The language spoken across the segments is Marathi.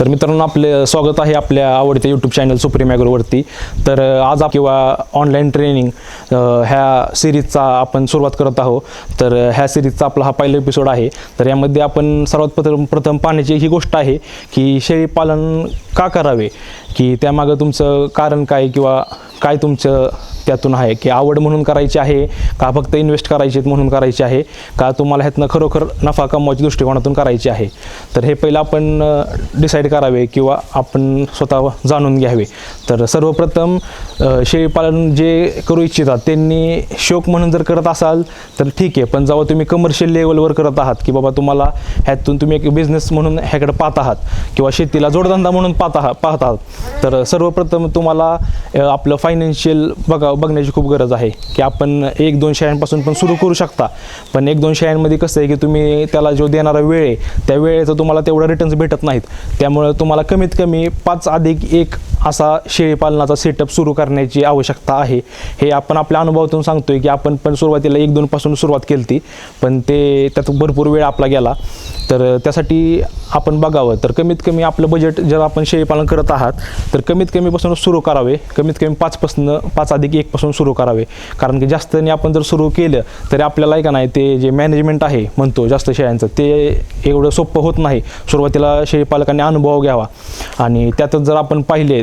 तर मित्रांनो आपले स्वागत आहे आपल्या आवडत्या यूट्यूब चॅनल सुप्रीम ॲग्रोवरती तर आज किंवा ऑनलाईन ट्रेनिंग ह्या सिरीजचा आपण सुरुवात करत आहोत. तर ह्या सिरीजचा आपला हा पहिला एपिसोड आहे. तर यामध्ये आपण सर्वात प्रथम प्रथम पाहण्याची ही गोष्ट आहे की शेळी पालन का करावे? की त्यामागं तुमचं कारण काय किंवा काय तुमचं त्यातून आहे? की आवड म्हणून करायची आहे? का फक्त इन्व्हेस्ट करायचे म्हणून करायची आहे? का तुम्हाला ह्यातनं खरोखर नफा कमवायच्या दृष्टिकोनातून करायची आहे? तर हे पहिलं आपण डिसाईड करावे किंवा आपण स्वतः जाणून घ्यावे. तर सर्वप्रथम शेळीपालन जे करू इच्छितात त्यांनी शोक म्हणून जर करत असाल तर ठीक आहे. पण जेव्हा तुम्ही कमर्शियल लेवलवर करत आहात की बाबा तुम्हाला ह्यातून तुम्ही एक बिझनेस म्हणून ह्याकडे पाहत आहात किंवा शेतीला जोडधंदा म्हणून पाहत आहात पाहत आहात. तर सर्वप्रथम तुम्हाला आपलं फायनान्शियल बघा बघण्याची खूप गरज आहे की आपण एक दोन शाळांपासून पण सुरू करू शकता. पण एक दोन शाळांमध्ये कसं आहे की तुम्ही त्याला जो देणारा वेळ आहे त्या वेळेचं तुम्हाला तेवढं रिटर्न्स भेटत नाहीत. त्यामुळे तुम्हाला कमीत कमी पाच अधिक एक असा शेळीपालनाचा सेटअप सुरू करण्याची आवश्यकता आहे. हे आपण आपल्या अनुभवातून सांगतोय की आपण पण सुरुवातीला एक दोनपासून सुरुवात केली ती पण ते त्यात भरपूर वेळ आपला गेला. तर त्यासाठी आपण बघावं. तर कमीत कमी आपलं बजेट जर आपण शेळीपालन करत आहात तर कमीत कमीपासून सुरू करावे. कमीत कमी पाचपासून पाच अधिक एकपासून सुरू करावे. कारण की जास्तने आपण जर सुरू केलं तरी आपल्याला आहे का नाही ते जे मॅनेजमेंट आहे म्हणतो जास्त शेळ्यांचं ते एवढं सोपं होत नाही. सुरुवातीला शेळीपालकांनी अनुभव घ्यावा. आणि त्यातच जर आपण पाहिले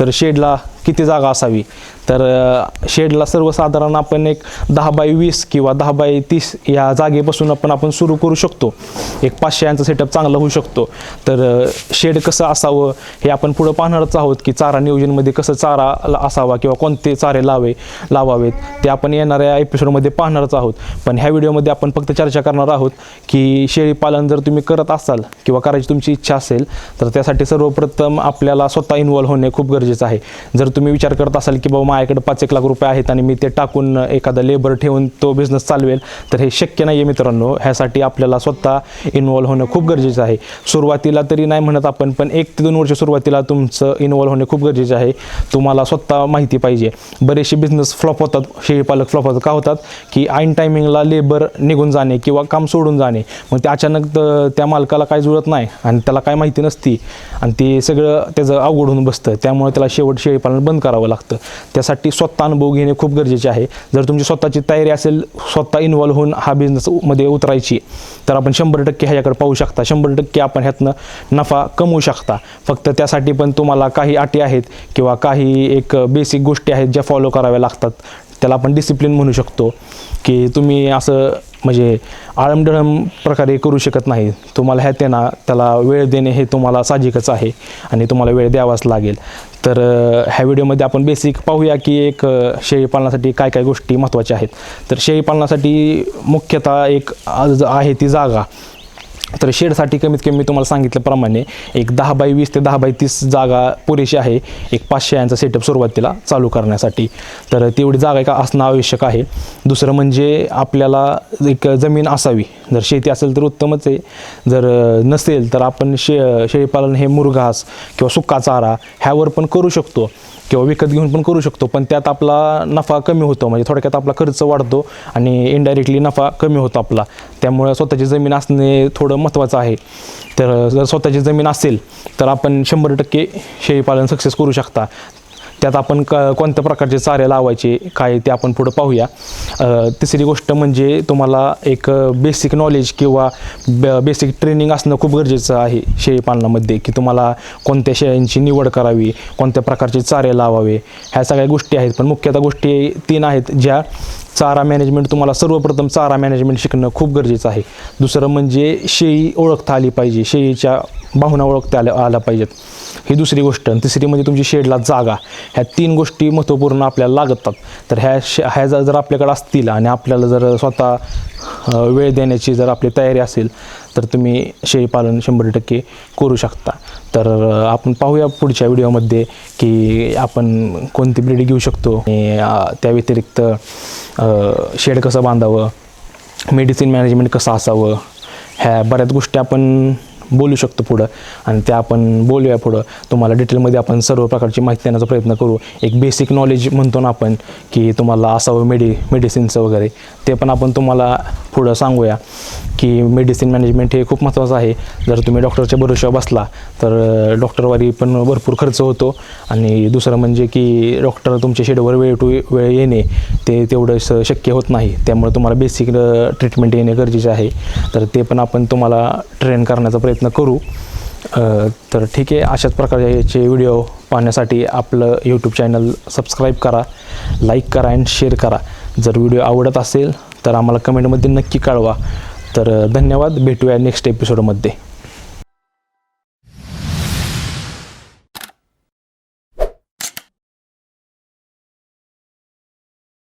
तर शेडला किती जागा असावी? तर शेडला सर्वसाधारण आपण एक दहा बाय वीस किंवा दहा बाय तीस या जागेपासून आपण आपण सुरू करू शकतो. एक पाचशे यांचा सेटअप चांगला होऊ शकतो. तर शेड कसं असावं हे आपण पुढं पाहणारच आहोत की चारा नियोजनमध्ये कसं चारा असावा किंवा कोणते चारे लावे लावावेत ते आपण येणाऱ्या एपिसोडमध्ये पाहणारच आहोत. पण ह्या व्हिडिओमध्ये आपण फक्त चर्चा करणार आहोत की शेळी पालन जर तुम्ही करत असाल किंवा करायची तुमची इच्छा असेल तर त्यासाठी सर्वप्रथम आपल्याला स्वतः इन्वॉल्व्ह होणे खूप गरजेचं गरजेचं आहे. जर तुम्ही विचार करत असाल की बाबा माझ्याकडे पाच एक लाख रुपये आहेत आणि मी ते टाकून एखादा लेबर ठेवून तो बिझनेस चालवेल तर हे शक्य नाही आहे मित्रांनो. ह्यासाठी आपल्याला स्वतः इन्वॉल्व्ह होणं खूप गरजेचं आहे. सुरुवातीला तरी नाही म्हणत आपण पण एक ते दोन वर्ष सुरुवातीला तुमचं इन्वॉल्व्ह होणे खूप गरजेचं आहे. तुम्हाला स्वतः माहिती पाहिजे. बरेचसे बिझनेस फ्लॉप होतात. शेळीपालक फ्लॉप होतात. का होतात? की ऐन टायमिंगला लेबर निघून जाणे किंवा काम सोडून जाणे. मग ते अचानक त्या मालकाला काय जुळत नाही आणि त्याला काय माहिती नसती. आणि ते सगळं त्याचं अवघड होऊन बसतं. त्यामुळे त्याला शेवट शेळीपालन बंद करावं लागतं. त्यासाठी स्वतः अनुभव घेणे खूप गरजेचे आहे. जर तुमची स्वतःची तयारी असेल स्वतः इन्वॉल्व्ह होऊन हा बिझनेसमध्ये उतरायची तर आपण शंभर टक्के ह्याच्याकडे पाहू शकता. शंभर टक्के आपण ह्यातनं नफा कमवू शकता. फक्त त्यासाठी पण तुम्हाला काही अटी आहेत किंवा काही एक बेसिक गोष्टी आहेत ज्या फॉलो कराव्या लागतात. त्याला आपण डिसिप्लिन म्हणू शकतो. की तुम्ही असं म्हणजे आळमडळम प्रकारे करू शकत नाही. तुम्हाला ह्या त्यांना त्याला वेळ देणे हे तुम्हाला साहजिकच आहे आणि तुम्हाला वेळ द्यावाच लागेल. तर ह्या व्हिडिओमध्ये आपण बेसिक पाहूया की एक शेळी शेळीपालनासाठी काय काय गोष्टी महत्त्वाच्या आहेत. तर शेळीपालनासाठी मुख्यतः एक आज आहे ती जागा. तर शेडसाठी कमीत कमी मी तुम्हाला सांगितल्याप्रमाणे एक दहा बाय वीस ते दहा बाय तीस जागा पुरेशी आहे. एक पाचशे यांचा सेटअप सुरुवातीला चालू करण्यासाठी. तर तेवढी जागा का असणं आवश्यक आहे. दुसरं म्हणजे आपल्याला एक जमीन असावी. जर शेती असेल तर उत्तमच आहे. जर नसेल तर आपण शे शेळीपालन हे मुरघास किंवा सुक्का चारा ह्यावर पण करू शकतो. किंवा विकत घेऊन पण करू शकतो पण त्यात आपला नफा कमी होतो म्हणजे थोडक्यात आपला खर्च वाढतो आणि इनडायरेक्टली नफा कमी होतो आपला. त्यामुळे स्वतःची जमीन असणे थोडं महत्त्वाचं आहे. तर जर स्वतःची जमीन असेल तर आपण शंभर टक्के शेळीपालन सक्सेस करू शकता. त्यात आपण क कोणत्या प्रकारचे चारे लावायचे काय ते आपण पुढं पाहूया. तिसरी गोष्ट म्हणजे तुम्हाला एक बेसिक नॉलेज किंवा बेसिक ट्रेनिंग असणं खूप गरजेचं आहे शेळीपालनामध्ये की तुम्हाला कोणत्या शेळ्यांची निवड करावी कोणत्या प्रकारचे चारे लावावे ह्या सगळ्या गोष्टी आहेत. पण मुख्यतः गोष्टी तीन आहेत ज्या चारा मॅनेजमेंट तुम्हाला सर्वप्रथम चारा मॅनेजमेंट शिकणं खूप गरजेचं आहे. दुसरं म्हणजे शेळी ओळखता आली पाहिजे शेळीच्या भावना ओळखता आल्या आल्या पाहिजेत. ही दुसरी गोष्ट. आणि तिसरी म्हणजे तुमची शेडला जागा. ह्या तीन गोष्टी महत्त्वपूर्ण आपल्याला लागतात. तर ह्या शे ह्या जर जर आपल्याकडे असतील आणि आपल्याला जर स्वतः वेळ देण्याची जर आपली तयारी असेल तर तुम्ही शेळीपालन शंभर टक्के करू शकता. तर आपण पाहूया पुढच्या व्हिडिओमध्ये की आपण कोणती ब्रीड घेऊ शकतो. आणि त्या व्यतिरिक्त शेड कसं बांधावं मेडिसिन मॅनेजमेंट कसं असावं ह्या बऱ्याच गोष्टी आपण बोलू शकतो पुढं. आणि ते आपण बोलूया पुढं. तुम्हाला डिटेलमध्ये आपण सर्व प्रकारची माहिती देण्याचा प्रयत्न करू. एक बेसिक नॉलेज म्हणतो ना आपण की तुम्हाला असावं मेडि मेडिसिनचं वगैरे. ते पण आपण तुम्हाला पुढं सांगूया की मेडिसिन मॅनेजमेंट हे खूप महत्त्वाचं आहे. जर तुम्ही डॉक्टरच्या भरोशावर बसला तर डॉक्टरवारी पण भरपूर खर्च होतो. आणि दुसरं म्हणजे की डॉक्टर तुमच्या शेडवर वेळ टू वेळ येणे ते तेवढं स- शक्य होत नाही. त्यामुळे तुम्हाला बेसिक ट्रीटमेंट येणे गरजेचे आहे. तर ते पण आपण तुम्हाला ट्रेन करण्याचा प्रयत्न प्रयत्न करू. तर ठीक आहे अशाच प्रकारचे व्हिडिओ पाहण्यासाठी आपलं यूट्यूब चॅनल सबस्क्राईब करा लाईक करा अँड शेअर करा. जर व्हिडिओ आवडत असेल तर आम्हाला कमेंटमध्ये नक्की कळवा. तर धन्यवाद. भेटूया नेक्स्ट एपिसोडमध्ये